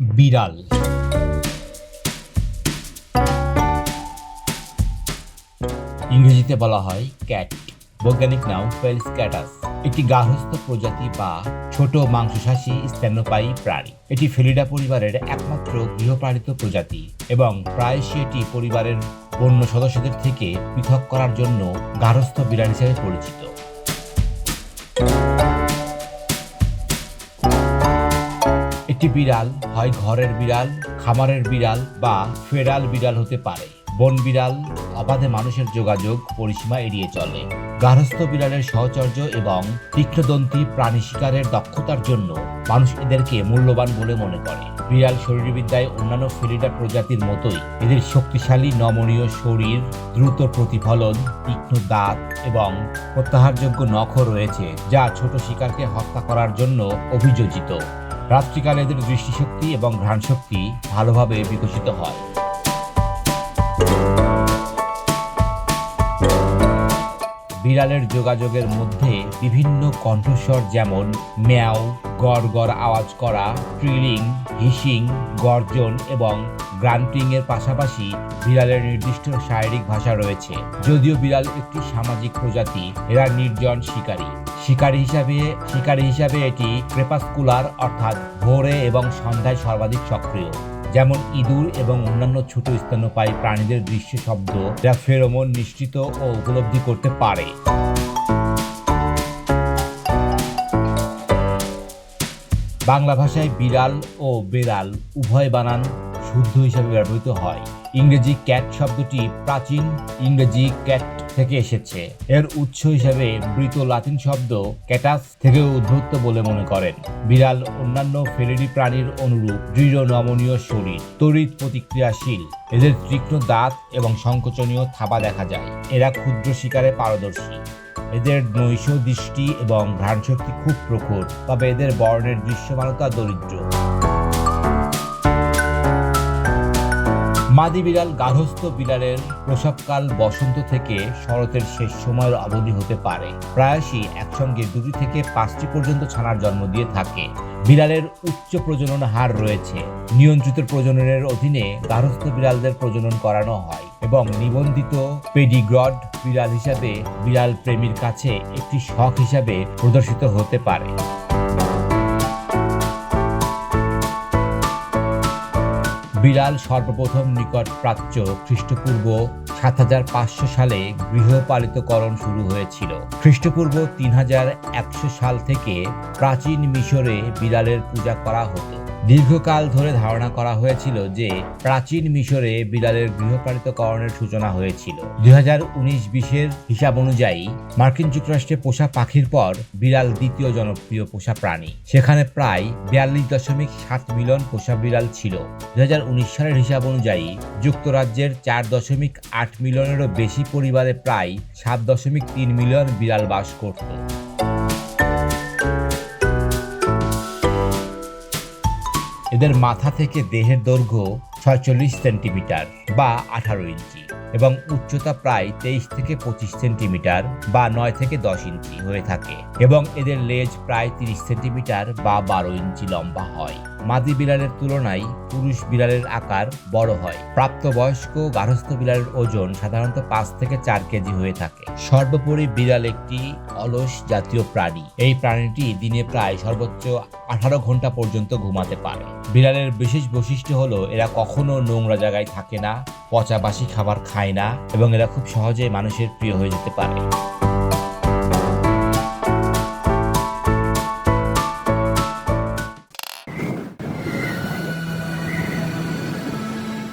বিড়াল। ইংরেজিতে বলা হয় ক্যাট। বৈজ্ঞানিক নাম ফেলস ক্যাটাস। একটি গার্হস্থ্য প্রজাতি বা ছোট মাংসশাসী স্তন্যপায়ী প্রাণী। এটি ফেলিডা পরিবারের একমাত্র গৃহপালিত প্রজাতি এবং প্রায়শই এটি পরিবারের অন্য সদস্যদের থেকে পৃথক করার জন্য গার্হস্থ্য বিড়াল হিসেবে পরিচিত। একটি বিড়াল হয় ঘরের বিড়াল, খামারের বিড়াল বা ফেরাল বিড়াল হতে পারে। বন বিড়াল অবাধে মানুষের যোগাযোগ, পরিসীমা এড়িয়ে চলে। গার্হস্থ্য বিড়ালের সহচর্য এবং তীক্ষ্ণদন্তী প্রাণী শিকারের দক্ষতার জন্য মানুষ এদেরকে মূল্যবান বলে মনে করে। বিড়াল শরীরবিদ্যায় অন্যান্য ফেলিডা প্রজাতির মতোই এদের শক্তিশালী, নমনীয় শরীর, দ্রুত প্রতিফলন, তীক্ষ্ণ দাঁত এবং প্রত্যাহারযোগ্য নখ রয়েছে, যা ছোট শিকারকে হত্যা করার জন্য অভিযোজিত। রাত্রিকালে এদের দৃষ্টিশক্তি এবং ঘ্রাণশক্তি ভালোভাবে বিকশিত হয়। বিড়ালের যোগাযোগের মধ্যে বিভিন্ন কণ্ঠস্বর যেমন ম্যাও গড় গড় আওয়াজ করা, ট্রিলিং, হিসিং, গর্জন এবং গ্রান্টিং এর পাশাপাশি বিড়ালের নির্দিষ্ট শারীরিক ভাষা রয়েছে। যদিও বিড়াল একটি সামাজিক প্রজাতি, এরা নির্জন শিকারী। শিকারী হিসাবে শিকারী হিসাবে এটি ক্রেপাসকুলার অর্থাৎ ভোরে এবং সন্ধ্যায় সর্বাধিক সক্রিয়। যেমন ইঁদুর এবং অন্যান্য ছোট স্তন্যপায়ী প্রাণীদের দৃশ্য শব্দ যা ফেরোমন নিশ্চিত ও উপলব্ধি করতে পারে। বাংলা ভাষায় বিড়াল ও বেড়াল উভয় বানান শুদ্ধ হিসাবে ব্যবহৃত হয়। ইংরেজি ক্যাট শব্দটি প্রাচীন ইংরেজি ক্যাট থেকে এসেছে। এর উৎস হিসাবে মৃত লাতিন শব্দ ক্যাটাস থেকে উদ্ভূত বলে মনে করেন। বিড়াল অন্যান্য ফেলেরি প্রাণীর অনুরূপ দৃঢ় নমনীয় শরীর, তড়িৎ প্রতিক্রিয়াশীল। এদের তীক্ষ্ণ দাঁত এবং সংকোচনীয় থাবা দেখা যায়। এরা ক্ষুদ্র শিকারে পারদর্শী। এদের নৈশ দৃষ্টি এবং ঘ্রাণশক্তি খুব প্রখর, তবে এদের বর্ণের দৃশ্যমানতা দরিদ্র। মাদি বিড়াল গার্হস্থ্য বিড়ালের প্রসবকাল বসন্ত থেকে শরতের শেষ সময়ের অবধি হতে পারে। প্রায়শই একসঙ্গে দুটি থেকে পাঁচটি পর্যন্ত ছানার জন্ম দিয়ে থাকে। বিড়ালের উচ্চ প্রজনন হার রয়েছে। নিয়ন্ত্রিত প্রজননের অধীনে গার্হস্থ্য বিড়ালদের প্রজনন করানো হয় এবং নিবন্ধিত পেডিগ্রড বিড়াল হিসাবে বিড়াল প্রেমীর কাছে একটি শখ হিসাবে প্রদর্শিত হতে পারে। বিড়াল সর্বপ্রথম নিকট প্রাচ্য খ্রিস্টপূর্ব সাত হাজার পাঁচশো সালে গৃহপালিতকরণ শুরু হয়েছিল। খ্রিস্টপূর্ব তিন হাজার একশো সাল থেকে প্রাচীন মিশরে বিড়ালের পূজা করা হতো। দীর্ঘকাল ধরে ধারণা করা হয়েছিল যে প্রাচীন মিশরে বিড়ালের গৃহপালিতকরণের সূচনা হয়েছিল। দুই হাজার উনিশ বিশের হিসাব অনুযায়ী মার্কিন যুক্তরাষ্ট্রে পোষা পাখির পর বিড়াল দ্বিতীয় জনপ্রিয় পোষা প্রাণী। সেখানে প্রায় বিয়াল্লিশ দশমিক সাত মিলিয়ন পোষা বিড়াল ছিল। দুই হাজার উনিশ সালের হিসাব অনুযায়ী যুক্তরাজ্যের চার দশমিক আট মিলিয়নেরও বেশি পরিবারে প্রায় সাত দশমিক তিন মিলিয়ন বিড়াল বাস করত। এদের মাথা থেকে দেহের দৈর্ঘ্য ছয়চল্লিশ সেন্টিমিটার বা আঠারো ইঞ্চি। এবং উচ্চতা প্রায় তেইশ থেকে পঁচিশ সেন্টিমিটার বা নয় থেকে দশ ইঞ্চি হয়ে থাকে এবং এদের লেজ প্রায় তিরিশ সেন্টিমিটার বা বারো ইঞ্চি লম্বা হয়। মাদি বিড়ালের তুলনায় পুরুষ বিড়ালের আকার বড় হয়। প্রাপ্তবয়স্ক গার্হস্থ্য বিড়ালের ওজন সাধারণত পাঁচ থেকে চার কেজি হয়ে থাকে। সর্বোপরি বিড়াল একটি অলস জাতীয় প্রাণী। এই প্রাণীটি দিনে প্রায় সর্বোচ্চ আঠারো ঘণ্টা পর্যন্ত ঘুমাতে পারে। বিড়ালের বিশেষ বৈশিষ্ট্য হলো, এরা কখনো নোংরা জায়গায় থাকে না পচা বাসি খাবার খায় না এবং এরা খুব সহজে মানুষের প্রিয় হয়ে যেতে পারে।